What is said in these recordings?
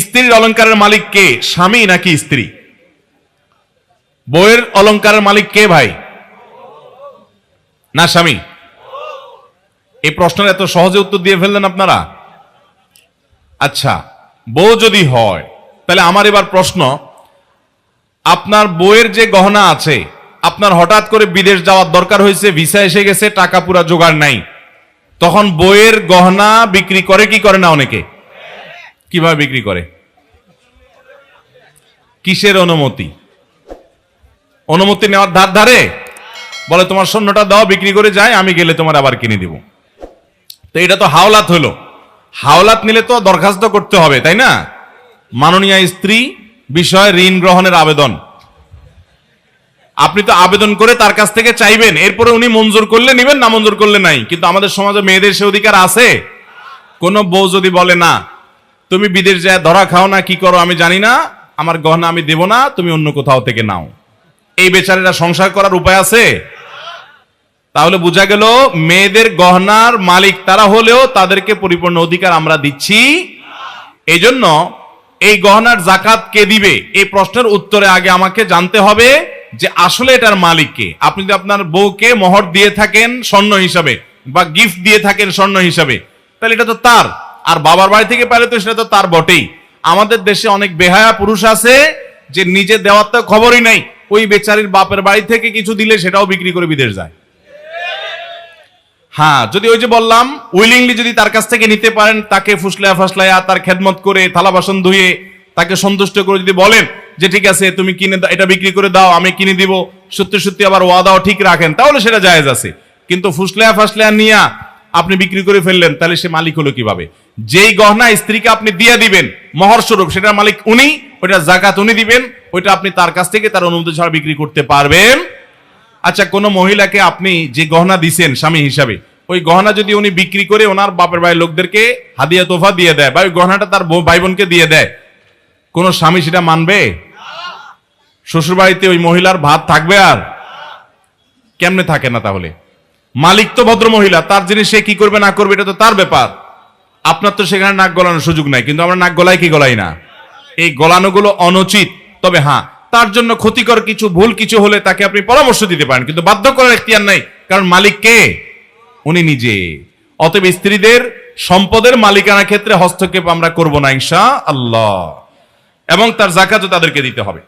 স্ত্রীর অলংকারের মালিক কে? স্বামী নাকি স্ত্রী? বইয়ের অলংকারের মালিক কে ভাই? না, স্বামী। এই প্রশ্নের এত সহজে উত্তর দিয়ে ফেললেন আপনারা? আচ্ছা বউ যদি হয়, তাহলে আমার এবার প্রশ্ন, আপনার বইয়ের যে গহনা আছে, আপনার হঠাৎ করে বিদেশ যাওয়ার দরকার হয়েছে, ভিসা এসে গেছে, টাকা পুরা জোগাড় নাই, তখন বইয়ের গহনা বিক্রি করে কি করে না অনেকে? কীভাবে বিক্রি করে? কিসের অনুমতি? অনুমতি নেওয়ার ধার ধারে? বলে, তোমার সৈন্যটা দাও, বিক্রি করে যায় আমি গেলে তোমার আবার কিনে দিব। তো এটা তো হাওলাত হলো। হাওলাত নিলে তো দরখাস্ত করতে হবে, তাই না? মাননীয় স্ত্রী বিষয়ে ঋণ গ্রহণের আবেদন। আপনি তো আবেদন করে তার কাছ থেকে চাইবেন, এরপরে উনি মঞ্জুর করলে নিবেন, না মঞ্জুর করলে নাই। কিন্তু আমাদের সমাজে মেয়েদের সে অধিকার আছে। কোন বউ যদি বলে, না তুমি বিদেশ যায় ধরা খাও না, কি করো আমি জানি না, আমার গহনা আমি দেব না, তুমি অন্য কোথাও থেকে নাও। এই বেচারেরা সংসার করার উপায় আছে? তাহলে বোঝা গেল, মেয়েদের গহনার মালিক তারা হলেও তাদেরকে পরিপূর্ণ অধিকার আমরা দিচ্ছি। এই জন্য এই গহনার জাকাত কে দিবে? এই প্রশ্নের উত্তরে আগে আমাকে জানতে হবে যে আসলে এটার মালিক কে। আপনি যদি আপনার বউকে মোহর দিয়ে থাকেন স্বর্ণ হিসাবে বা গিফট দিয়ে থাকেন স্বর্ণ হিসাবে, তাহলে এটা তো তার। আর বাবার বাড়ি থেকে পাইলে তো সেটা তো তার বটেই। আমাদের দেশে অনেক বেহায়া পুরুষ আছে যে নিজে দেওয়ার তো খবরই নাই। ওই বেচারির বাপের বাড়ি থেকে কিছু দিলে সেটাও বিক্রি করে বিদেশ যায়। হ্যাঁ যদি ওই যে বললাম উইলিংলি যদি তার কাছ থেকে নিতে পারেন, তাকে ফুসলায়া ফাসলায়া, তার খেদমত করে, থালা বাসন ধুয়ে, তাকে সন্তুষ্ট করে যদি বলেন যে ঠিক আছে, তুমি কিনে এটা বিক্রি করে দাও, আমি কিনে দিব, সত্যি সত্যি আবার ওয়াদাও ঠিক রাখেন, তাহলে সেটা জায়েজ আছে। কিন্তু ফুসলায়া ফাসলায়া নিয়া আপনি বিক্রি করে ফেললেন, তাহলে সে মালিক হলো কীভাবে? যেই গহনা স্ত্রীকে আপনি দিয়ে দিবেন মহর স্বরূপ সেটার মালিক উনি, ওইটা জাকাত উনি দিবেন, ওইটা আপনি তার কাছ থেকে তার অনুমতি ছাড়া বিক্রি করতে পারবেন। আচ্ছা কোন মহিলাকে আপনি যে গহনা দিছেন স্বামী হিসাবে, ওই গহনা যদি উনি বিক্রি করে ওনার বাপের ভাই লোকদেরকে হাদিয়া তোফা দিয়ে দেয় বা ওই গহনাটা তার ভাই বোনকে দিয়ে দেয়, কোন স্বামী সেটা মানবে? শ্বশুর বাড়িতে ওই মহিলার ভাত থাকবে আর? কেমনে থাকে না তাহলে? মালিক তো ভদ্র মহিলা, তার জিনিস সে কি করবে না করবে, এটা তো তার ব্যাপার। আপনার তো সেখানে নাক গলানোর সুযোগ নাই, কিন্তু আমরা নাক গলাই কি গলাই না? এই গলানোগুলো অনুচিত। তবে হ্যাঁ তার জন্য ক্ষতিকর কিছু, ভুল কিছু হলে তাকে আপনি পরামর্শ দিতে পারেন, কিন্তু বাধ্য করার এখতিয়ার নাই। কারণ মালিক কে? উনি নিজে। অতএব স্ত্রীদের সম্পদের মালিকানা ক্ষেত্রে হস্তক্ষেপ আমরা করব না ইনশা আল্লাহ এবং তার জাকাতও তাদেরকে দিতে হবে।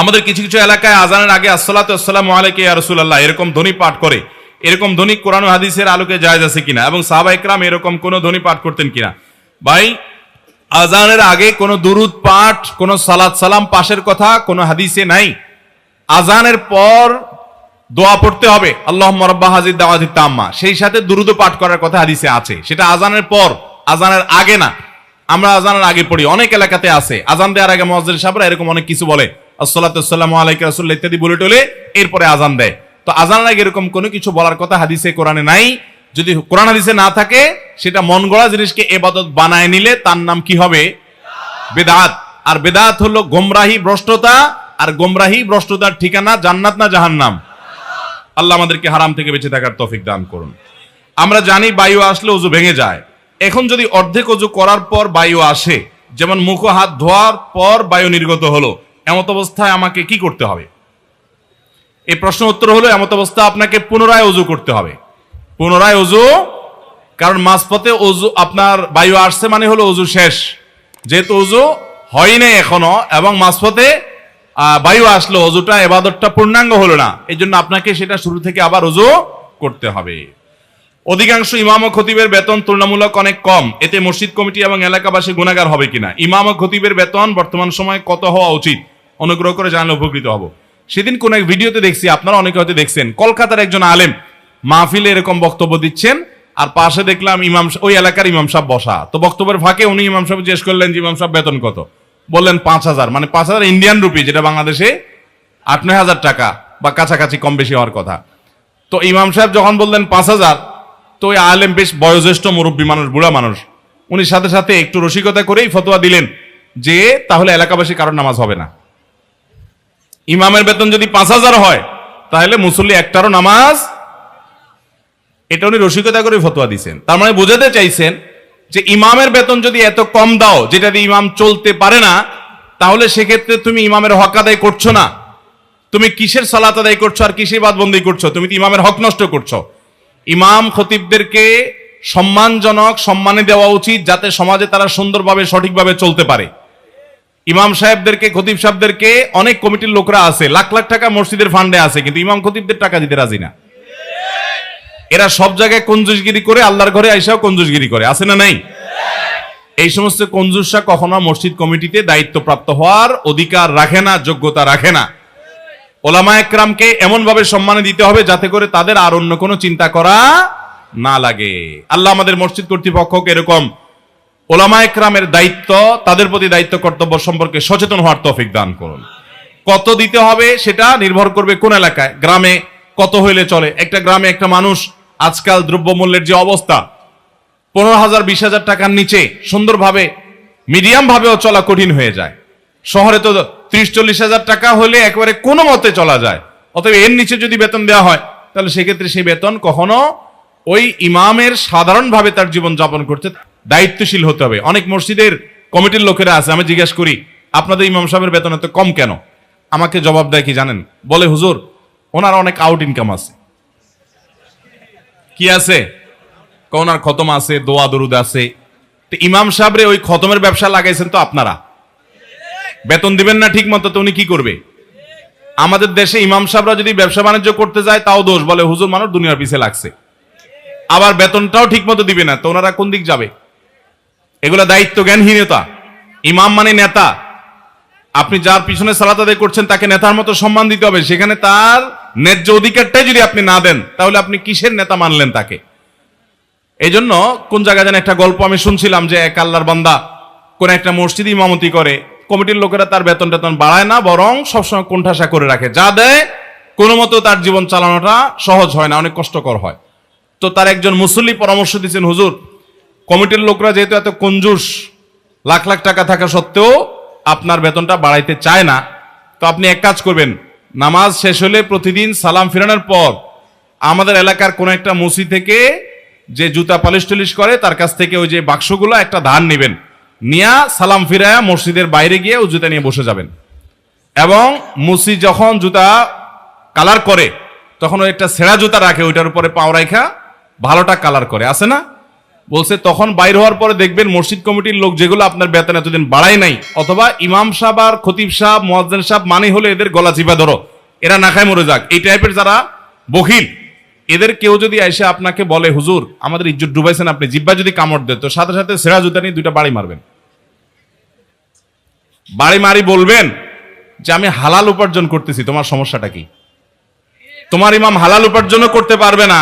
আমাদের কিছু কিছু এলাকায় আজানের আগে আসসালাম আলাইকে রসুল্লাহ এরকম ধ্বনি পাঠ করে। এরকম ধ্বনি কোরআন হাদিসের আলোকে জায়েজ আছে কিনা? এবং সাহাবা ইকরাম এরকম কোন ধ্বনি পাঠ করতেন কিনা? ভাই, আজানের আগে কোনো দুরুদ পাঠ, কোনো সালাত সালাম পাশের কথা কোনো হাদিসে নাই। আজানের পর দোয়া পড়তে হবে। আল্লাহ মরব্বা হাজির দাওয়াতি তাম্মা। সেই সাথে দুরুদ পাঠ করার কথা হাদিসে আছে। সেটা আজানের পর, আজানের আগে না। আমরা আজানের আগে পড়ি। অনেক এলাকাতে আছে। আজান দেওয়ার আগে মসজিদ সাহেবরা এরকম অনেক কিছু বলে। আসসালাম আলাইকা রাসূলুল্লাহ ইত্যাদি বলে টলে, এরপরে আজান দেয়। তো আজানের আগে এরকম কোনো কিছু বলার কথা হাদিসে, কোরআনে নাই। যদি কোরআন হাদিসে না থাকে, সেটা মন গড়া জিনিসকে এবাদত বানায় নিলে তার নাম কি হবে? বেদাত। আর বেদাত হলো গোমরাহি ভ্রষ্টতা, আর গোমরাহি ভ্রষ্টতার ঠিকানা জান্নাত না জাহান্নাম? আল্লাহ আমাদেরকে হারাম থেকে বেঁচে থাকার তৌফিক দান করুন। আমরা জানি বায়ু আসলে অজু ভেঙে যায়। এখন যদি অর্ধেক অজু করার পর বায়ু আসে, যেমন মুখ হাত ধোয়ার পর বায়ু নির্গত হলো, এমত অবস্থায় আমাকে কি করতে হবে? এই প্রশ্ন উত্তর হলো, এমত অবস্থা আপনাকে পুনরায় অজু করতে হবে। পুনরায় অজু কারণ মাঝপথে অজু আপনার বায়ু আসছে মানে হলো অজু শেষ। যেহেতু অজু হয় নাই এখনও, এবং মাঝপথে বায়ু আসলো অজুটা এবাদতটা পূর্ণাঙ্গ হলো না। এই জন্য আপনাকে সেটা শুরু থেকে আবার অজু করতে হবে। অধিকাংশ ইমাম ও খতিবের বেতন তুলনামূলক অনেক কম। এতে মসজিদ কমিটি এবং এলাকাবাসী গুণাগার হবে কিনা? ইমাম ও খতিবের বেতন বর্তমান সময়ে কত হওয়া উচিত? অনুগ্রহ করে জানলে উপকৃত হব। সেদিন কোন এক ভিডিওতে দেখছি, আপনারা অনেকে হয়তো দেখছেন, কলকাতার একজন আলেম মাহফিলে এরকম বক্তব্য দিচ্ছেন, আর পাশে দেখলাম ইমাম ওই এলাকার ইমাম সাহেব বসা। তো বক্তব্যের ফাঁকে উনি ইমাম সাহেব জিজ্ঞেস করলেন যে, ইমাম সাহেব, বেতন কত? বললেন পাঁচ হাজার মানে পাঁচ হাজার ইন্ডিয়ান রুপি যেটা বাংলাদেশে আট নয় হাজার টাকা, বা কাছাকাছি কম বেশি হওয়ার কথা। তো ইমাম সাহেব যখন বললেন পাঁচ হাজার, তো ওই আলেম বেশ বয়োজ্যেষ্ঠ মুরব্বী মানুষ, বুড়া মানুষ। উনি সাথে সাথে একটু রসিকতা করেই ফতোয়া দিলেন যে, তাহলে এলাকাবাসী কারোর নামাজ হবে না। ইমামের বেতন যদি পাঁচ হাজার হয়, তাহলে মুসল্লি একটারও নামাজ, এটা উনি রসিকতা করে ফতোয়া দিছেন। তার মানে বোঝাতে চাইছেন যে ইমামের বেতন যদি এত কম দাও, যেটা দিয়ে ইমাম চলতে পারে না, তাহলে সেক্ষেত্রে তুমি ইমামের হক আদায় করছ না। তুমি কিসের সালাত আদায় করছ আর কিসের বাদবন্দি করছ? তুমি তো ইমামের হক নষ্ট করছ। ইমাম খতিবদেরকে সম্মানজনক সম্মানে দেওয়া উচিত যাতে সমাজে তারা সুন্দরভাবে, সঠিকভাবে চলতে পারে। ইমাম সাহেবদেরকে, খতিব সাহেবদেরকে অনেক কমিটির লোকরা আছে। লাখ লাখ টাকা মসজিদের ফান্ডে আছে, কিন্তু ইমাম খতিবদের টাকা দিতে রাজি না। এরা সব জায়গায় কঞ্জুসগিরি করে, আল্লাহর ঘরে আইসাও কঞ্জুসগিরি করে। আছে না নাই? এই সমস্ত কঞ্জুসরা কখনো মসজিদ কমিটিতে দায়িত্বপ্রাপ্ত হওয়ার অধিকার রাখে না, যোগ্যতা রাখে না। ওলামা একরামকে এমন ভাবে সম্মানে দিতে হবে যাতে করে তাদের আর অন্য কোনো চিন্তা করা না লাগে। আল্লাহ আমাদের মসজিদ কর্তৃপক্ষকে এরকম ওলামা একরামের দায়িত্ব, তাদের প্রতি দায়িত্ব, কর্তব্য সম্পর্কে সচেতন হওয়ার তৌফিক দান করুন। কত দিতে হবে সেটা নির্ভর করবে কোন এলাকায়, গ্রামে কত হইলে চলে। একটা গ্রামে একটা মানুষ আজকাল দ্রব্যমূল্যের যে অবস্থা, পনেরো হাজার, বিশ হাজার টাকার নিচে সুন্দরভাবে মিডিয়াম ভাবেও চলা কঠিন হয়ে যায়। শহরে তো ত্রিশ চল্লিশ হাজার টাকা হলে একেবারে কোনো মতে চলা যায়। অতএব এর নিচে যদি বেতন দেওয়া হয়, তাহলে সেক্ষেত্রে সেই বেতন কখনো ওই ইমামের সাধারণভাবে তার জীবন যাপন করতে দায়িত্বশীল হতে হবে। অনেক মসজিদের কমিটির লোকেরা আছে, আমি জিজ্ঞেস করি, আপনাদের ইমাম সাহেবের বেতন এত কম কেন? আমাকে জবাব দেয় কি জানেন? বলে, হুজুর, ওনার অনেক আউট ইনকাম আছে। কি আছে? ওনার খতম আছে, দোয়া দরুদ আছে। তো ইমাম সাহেবরে ওই খতমের ব্যবসা লাগাইছেন তো আপনারা? বেতন দিবেন না ঠিক মতো তো উনি কি করবে? আমাদের দেশে ইমাম সাহেবরা যদি ব্যবসা বাণিজ্য করতে যায়, তাও দোষ। বলে, হুজুর, মানুষ দুনিয়ার পিছে লাগছে। আবার বেতনটাও ঠিক মতো দিবে না, তো ওনারা কোন দিক যাবে? এগুলা দায়িত্ব জ্ঞানহীনতা। ইমাম মানে নেতা। আপনি যার পিছনে সালাত আদায় করছেন, তাকে নেতার মতো সম্মান দিতে হবে। সেখানে তার ন্যায্য অধিকারটাই যদি আপনি না দেন, তাহলে আপনি কিসের নেতা মানলেন তাকে? এই জন্য কোন জায়গায় যেন একটা গল্প আমি শুনছিলাম যে এক আল্লাহর বান্দা কোন একটা মসজিদ ইমামতি করে, কমিটির লোকেরা তার বেতন টেতন বাড়ায় না, বরং সবসময় কোণঠাসা করে রাখে। যা দেয়, কোনো মতো তার জীবন চালানোটা সহজ হয় না, অনেক কষ্টকর হয়। তো তার একজন মুসল্লি পরামর্শ দিচ্ছেন হুজুর কমিটির লোকরা যেহেতু এত কঞ্জুস, লাখ লাখ টাকা থাকা সত্ত্বেও আপনার বেতনটা বাড়াইতে চায় না। তো আপনি এক কাজ করবেন, নামাজ শেষ হলে প্রতিদিন সালাম ফিরানোর পর আমাদের এলাকার কোন একটা মুসি থেকে যে জুতা পালিশ টলিশ করে, তার কাছ থেকে ওই যে বাক্সগুলো, একটা ধান নেবেন। নিয়া সালাম ফিরায়া মসজিদের বাইরে গিয়ে ও জুতা নিয়ে বসে যাবেন। এবং মুসি যখন জুতা কালার করে, তখন ওই একটা সেরা জুতা রাখে, ওইটার উপরে পাও রাখা ভালোটা কালার করে। আছে না? বলছে, তখন বাইর হওয়ার পরে দেখবেন মসজিদ কমিটির লোক যেগুলো আপনার বেতন এতদিন বাড়ায় নাই, অথবা ইমাম সাহেব আর খতিব সাহেব, মোয়াজ্জেন সাহেব মানে হলে এদের গলা চিপা ধরো, এরা না খায় মরে যাক। এই টাইপের যারা বখিল, এদের কেউ যদি এসে আপনাকে বলে, হুজুর, আমাদের ইজ্জত ডুবাইছেন আপনি, জিব্বা যদি কামড় দেয় তো সাথে সাথে সেরা জুতা নিয়ে দুইটা বাড়ি মারবেন। বাড়ি মারি বলবেন যে, আমি হালাল উপার্জন করতেছি, তোমার সমস্যাটা কি? তোমার ইমাম হালাল উপার্জনও করতে পারবে না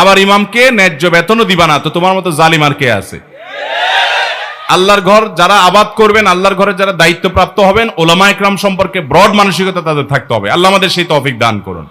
আবার ইমামকে ন্যায্য বেতনও দিবা না। তো তোমার মতো জালিমার কে আছে? আল্লাহর ঘর যারা আবাদ করবেন, আল্লাহর ঘরে যারা দায়িত্বপ্রাপ্ত হবেন ওলামা একরাম সম্পর্কে ব্রড মানসিকতা তাদের থাকতে হবে। আল্লাহ আমাদের সেই তফিক দান করুন।